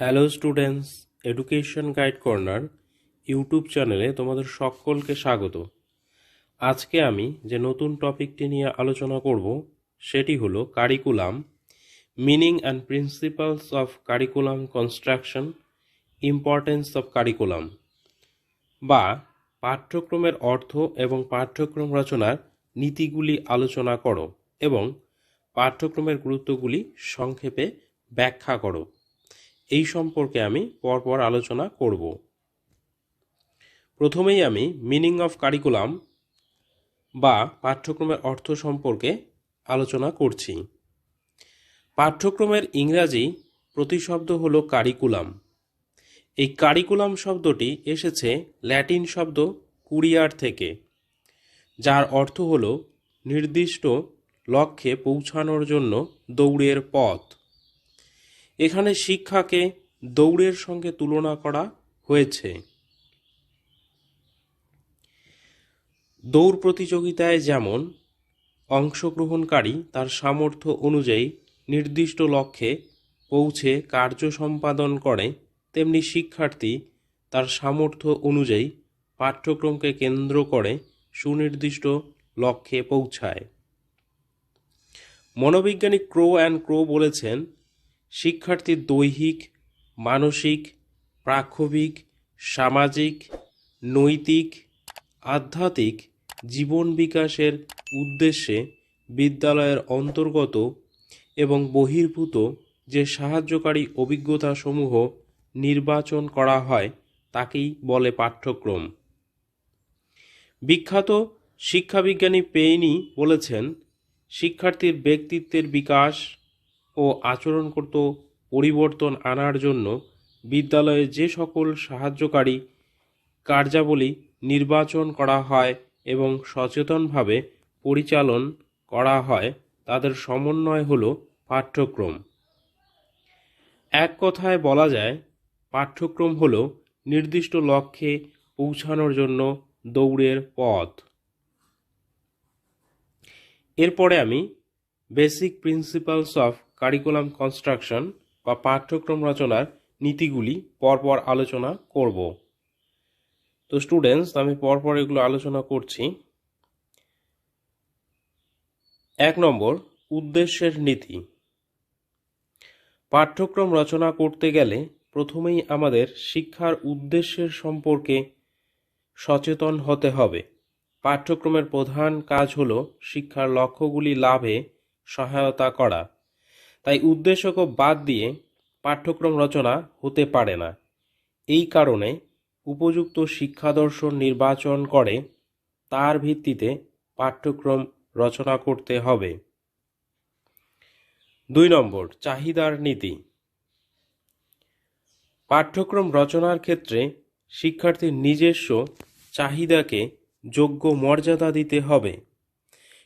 Hello students education guide corner YouTube চ্যানেলে তোমাদের সকলকে স্বাগত। আজকে আমি যে নতুন টপিকটি নিয়ে আলোচনা করব, সেটি হলো curriculum meaning and principles of curriculum construction importance of curriculum বা পাঠ্যক্রমের অর্থ এবং পাঠ্যক্রম রচনার নীতিগুলি আলোচনা করো এবং পাঠ্যক্রমের গুরুত্বগুলি সংক্ষেপে ব্যাখ্যা করো। এই সম্পর্কে আমি পরপর আলোচনা করব। প্রথমেই আমি মিনিং অফ কারিকুলাম বা পাঠ্যক্রমের অর্থ সম্পর্কে আলোচনা করছি। পাঠ্যক্রমের ইংরাজি প্রতিশব্দ হলো কারিকুলাম এই কারিকুলাম শব্দটি এসেছে ল্যাটিন শব্দ কুরিয়ার থেকে, যার অর্থ হলো নির্দিষ্ট লক্ষ্যে পৌঁছানোর জন্য দৌড়ের পথ। এখানে শিক্ষাকে দৌড়ের সঙ্গে তুলনা করা হয়েছে। দৌড় প্রতিযোগিতায় যেমন অংশগ্রহণকারী তার সামর্থ্য অনুযায়ী নির্দিষ্ট লক্ষ্যে পৌঁছে কার্য সম্পাদন করে, তেমনি শিক্ষার্থী তার সামর্থ্য অনুযায়ী পাঠ্যক্রমকে কেন্দ্র করে সুনির্দিষ্ট লক্ষ্যে পৌঁছায়। মনোবিজ্ঞানী ক্রো অ্যান্ড ক্রো বলেছেন শিক্ষার্থীর দৈহিক, মানসিক প্রাক্ষবিক সামাজিক, নৈতিক, আধ্যাত্মিক জীবন বিকাশের উদ্দেশ্যে বিদ্যালয়ের অন্তর্গত এবং বহির্ভূত যে সাহায্যকারী অভিজ্ঞতাসমূহ নির্বাচন করা হয় তাকেই বলে পাঠ্যক্রম। বিখ্যাত শিক্ষাবিজ্ঞানী পেইনি বলেছেন, শিক্ষার্থীর ব্যক্তিত্বের বিকাশ ও আচরণ আচরণগত পরিবর্তন আনার জন্য বিদ্যালয়ে যে সকল সাহায্যকারী কার্যাবলী নির্বাচন করা হয় এবং সচেতনভাবে পরিচালন করা হয়, তাদের সমন্বয় হল পাঠ্যক্রম। এক কথায় বলা যায়, পাঠ্যক্রম হল নির্দিষ্ট লক্ষ্যে পৌঁছানোর জন্য দৌড়ের পথ। এরপরে আমি basic principles of curriculum construction বা পাঠ্যক্রম রচনার নীতিগুলি পরপর আলোচনা করব। তো স্টুডেন্টস আমি পরপর এগুলো আলোচনা করছি। এক নম্বর, উদ্দেশ্যের নীতি। পাঠ্যক্রম রচনা করতে গেলে প্রথমেই আমাদের শিক্ষার উদ্দেশ্যের সম্পর্কে সচেতন হতে হবে। পাঠ্যক্রমের প্রধান কাজ হল শিক্ষার লক্ষ্যগুলি লাভে সহায়তা করা। তাই উদ্দেশ্যকে বাদ দিয়ে পাঠ্যক্রম রচনা হতে পারে না। এই কারণে উপযুক্ত শিক্ষাদর্শন নির্বাচন করে তার ভিত্তিতে পাঠ্যক্রম রচনা করতে হবে। দুই নম্বর, চাহিদার নীতি। পাঠ্যক্রম রচনার ক্ষেত্রে শিক্ষার্থীর নিজস্ব চাহিদাকে যোগ্য মর্যাদা দিতে হবে।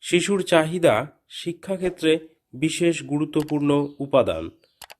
শিশুর চাহিদা শিক্ষাক্ষেত্রে বিশেষ গুরুত্বপূর্ণ উপাদান।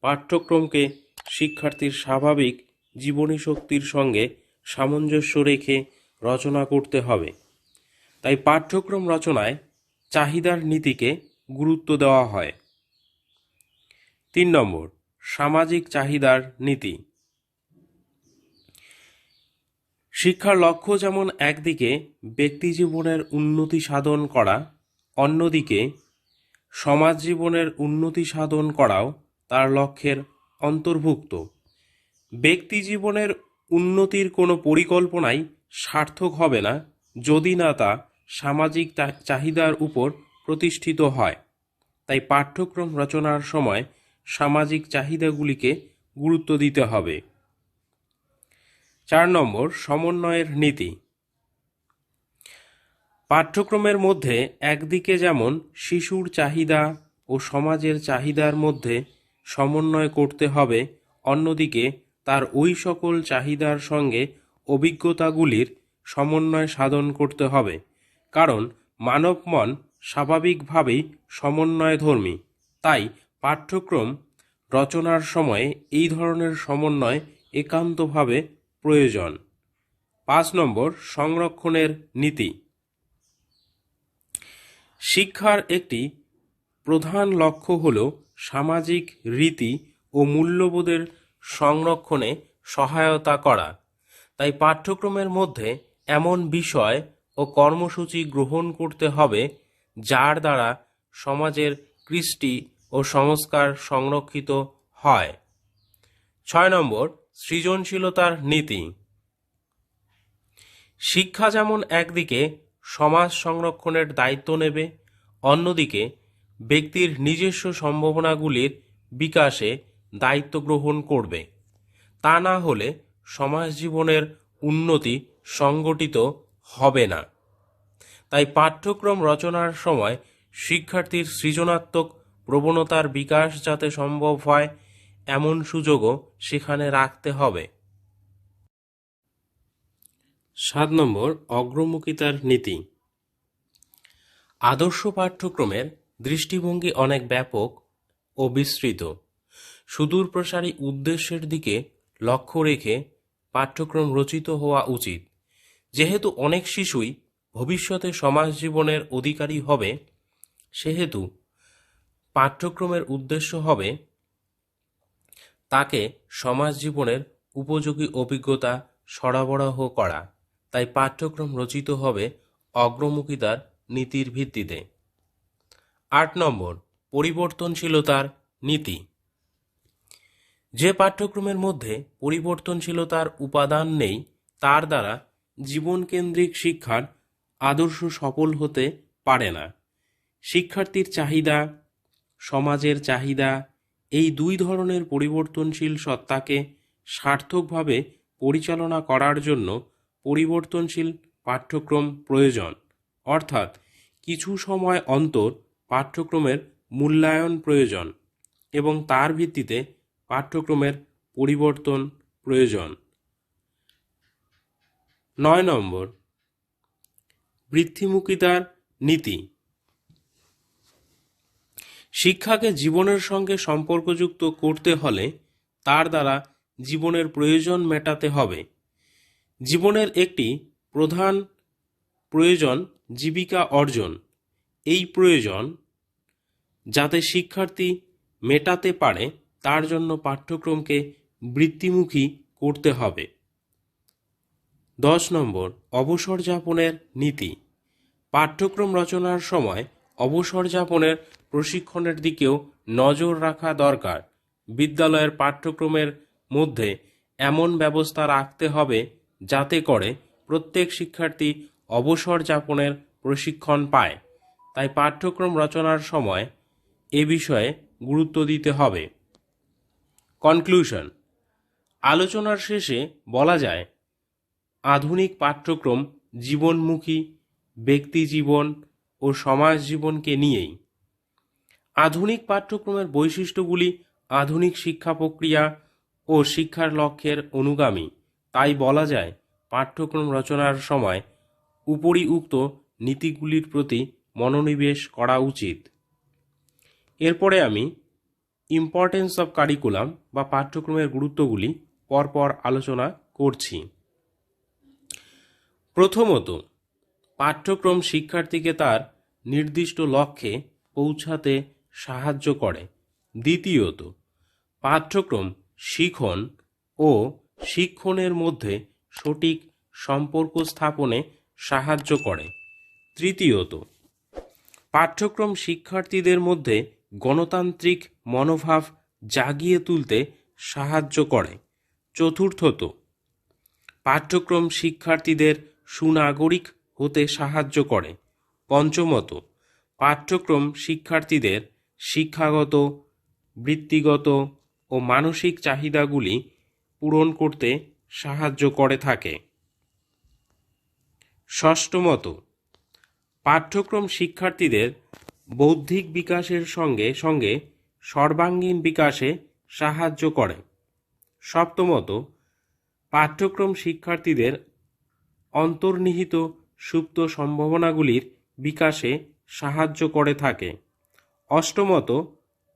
পাঠ্যক্রমকে শিক্ষার্থীর স্বাভাবিক জীবনী শক্তির সঙ্গে সামঞ্জস্য রেখে রচনা করতে হবে। তাই পাঠ্যক্রম রচনায় চাহিদার নীতিকে গুরুত্ব দেওয়া হয়। তিন নম্বর, সামাজিক চাহিদার নীতি। শিক্ষার লক্ষ্য যেমন একদিকে ব্যক্তি জীবনের উন্নতি সাধন করা, অন্যদিকে সমাজ জীবনের উন্নতি সাধন করাও তার লক্ষ্যের অন্তর্ভুক্ত। ব্যক্তি জীবনের উন্নতির কোনো পরিকল্পনাই সার্থক হবে না যদি না তা সামাজিক চাহিদার উপর প্রতিষ্ঠিত হয়। তাই পাঠ্যক্রম রচনার সময় সামাজিক চাহিদাগুলিকে গুরুত্ব দিতে হবে। চার নম্বর, সমন্বয়ের নীতি। পাঠ্যক্রমের মধ্যে একদিকে যেমন শিশুর চাহিদা ও সমাজের চাহিদার মধ্যে সমন্বয় করতে হবে, অন্যদিকে তার ওই সকল চাহিদার সঙ্গে অভিজ্ঞতাগুলির সমন্বয় সাধন করতে হবে, কারণ মানব মন স্বাভাবিকভাবেই সমন্বয়ধর্মী। তাই পাঠ্যক্রম রচনার সময়ে এই ধরনের সমন্বয় একান্তভাবে প্রয়োজন। পাঁচ নম্বর, সংরক্ষণের নীতি। শিক্ষার একটি প্রধান লক্ষ্য হল সামাজিক রীতি ও মূল্যবোধের সংরক্ষণে সহায়তা করা। তাই পাঠ্যক্রমের মধ্যে এমন বিষয় ও কর্মসূচি গ্রহণ করতে হবে যার দ্বারা সমাজের কৃষ্টি ও সংস্কার সংরক্ষিত হয়। ছয় নম্বর, সৃজনশীলতার নীতি। শিক্ষা যেমন একদিকে সমাজ সংরক্ষণের দায়িত্ব নেবে। অন্যদিকে, ব্যক্তির নিজস্ব সম্ভাবনাগুলির বিকাশে দায়িত্ব গ্রহণ করবে। তা না হলে সমাজ জীবনের উন্নতি সংগঠিত হবে না। তাই পাঠ্যক্রম রচনার সময় শিক্ষার্থীর সৃজনাত্মক প্রবণতার বিকাশ যাতে সম্ভব হয়, এমন সুযোগও সেখানে রাখতে হবে। সাত নম্বর, অগ্রমুখিতার নীতি। আদর্শ পাঠ্যক্রমের দৃষ্টিভঙ্গি অনেক ব্যাপক ও বিস্তৃত। সুদূর প্রসারী উদ্দেশ্যের দিকে লক্ষ্য রেখে পাঠ্যক্রম রচিত হওয়া উচিত। যেহেতু অনেক শিশুই ভবিষ্যতে সমাজ জীবনের অধিকারী হবে, সেহেতু পাঠ্যক্রমের উদ্দেশ্য হবে তাকে সমাজ জীবনের উপযোগী অভিজ্ঞতা সরবরাহ করা। তাই পাঠ্যক্রম রচিত হবে অগ্রমুখিতার নীতির ভিত্তিতে। আট নম্বর, পরিবর্তনশীলতার নীতি। যে পাঠ্যক্রমের মধ্যে পরিবর্তনশীলতার উপাদান নেই, তার দ্বারা জীবনকেন্দ্রিক শিক্ষার আদর্শ সফল হতে পারে না। শিক্ষার্থীর চাহিদা, সমাজের চাহিদা, এই দুই ধরনের পরিবর্তনশীল সত্তাকে সার্থকভাবে পরিচালনা করার জন্য পরিবর্তনশীল পাঠ্যক্রম প্রয়োজন। অর্থাৎ কিছু সময় অন্তর পাঠ্যক্রমের মূল্যায়ন প্রয়োজন এবং তার ভিত্তিতে পাঠ্যক্রমের পরিবর্তন প্রয়োজন। নয় নম্বর বৃদ্ধিমুখিতার নীতি। শিক্ষাকে জীবনের সঙ্গে সম্পর্কযুক্ত করতে হলে তার দ্বারা জীবনের প্রয়োজন মেটাতে হবে। জীবনের একটি প্রধান প্রয়োজন জীবিকা অর্জন। এই প্রয়োজন যাতে শিক্ষার্থী মেটাতে পারে, তার জন্য পাঠ্যক্রমকে বৃত্তিমুখী করতে হবে। দশ নম্বর, অবসর যাপনের নীতি। পাঠ্যক্রম রচনার সময় অবসর যাপনের প্রশিক্ষণের দিকেও নজর রাখা দরকার। বিদ্যালয়ের পাঠ্যক্রমের মধ্যে এমন ব্যবস্থা রাখতে হবে যাতে করে প্রত্যেক শিক্ষার্থী অবসর যাপনের প্রশিক্ষণ পায়। তাই পাঠ্যক্রম রচনার সময় এ বিষয়ে গুরুত্ব দিতে হবে। কনক্লুশন আলোচনার শেষে বলা যায়, আধুনিক পাঠ্যক্রম জীবনমুখী, ব্যক্তি জীবন ও সমাজ জীবনকে নিয়েই। আধুনিক পাঠ্যক্রমের বৈশিষ্ট্যগুলি আধুনিক শিক্ষা প্রক্রিয়া ও শিক্ষার লক্ষ্যের অনুগামী। তাই বলা যায় পাঠ্যক্রম রচনার সময় উপরি উক্ত নীতিগুলির প্রতি মনোনিবেশ করা উচিত। এরপরে আমি ইম্পর্টেন্স অফ কারিকুলাম বা পাঠ্যক্রমের গুরুত্বগুলি পরপর আলোচনা করছি। প্রথমত, পাঠ্যক্রম শিক্ষার্থীকে তার নির্দিষ্ট লক্ষ্যে পৌঁছাতে সাহায্য করে। দ্বিতীয়ত, পাঠ্যক্রম শিখন ও শিক্ষণের মধ্যে সঠিক সম্পর্ক স্থাপনে সাহায্য করে। তৃতীয়ত, পাঠ্যক্রম শিক্ষার্থীদের মধ্যে গণতান্ত্রিক মনোভাব জাগিয়ে তুলতে সাহায্য করে। চতুর্থত, পাঠ্যক্রম শিক্ষার্থীদের সুনাগরিক হতে সাহায্য করে। পঞ্চমত, পাঠ্যক্রম শিক্ষার্থীদের শিক্ষাগত, বৃত্তিগত ও মানসিক চাহিদাগুলি পূরণ করতে সাহায্য করে থাকে। ষষ্ঠমত, পাঠ্যক্রম শিক্ষার্থীদের বৌদ্ধিক বিকাশের সঙ্গে সঙ্গে সর্বাঙ্গীন বিকাশে সাহায্য করে। সপ্তমত, পাঠ্যক্রম শিক্ষার্থীদের অন্তর্নিহিত সুপ্ত সম্ভাবনাগুলির বিকাশে সাহায্য করে থাকে। অষ্টমত,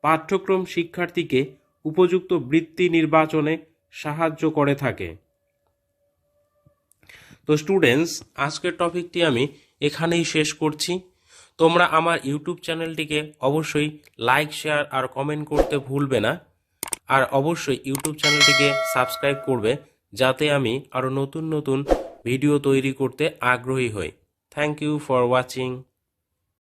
পাঠ্যক্রম শিক্ষার্থীকে উপযুক্ত বৃত্তি নির্বাচনে সাহায্য করে থাকে। তো স্টুডেন্টস আজকের টপিকটি আমি এখানেই শেষ করছি। তোমরা আমার ইউটিউব চ্যানেলটিকে অবশ্যই লাইক শেয়ার আর কমেন্ট করতে ভুলবে না। আর অবশ্যই ইউটিউব চ্যানেলটিকে সাবস্ক্রাইব করবে যাতে আমি আরও নতুন নতুন ভিডিও তৈরি করতে আগ্রহী হই। Thank you for watching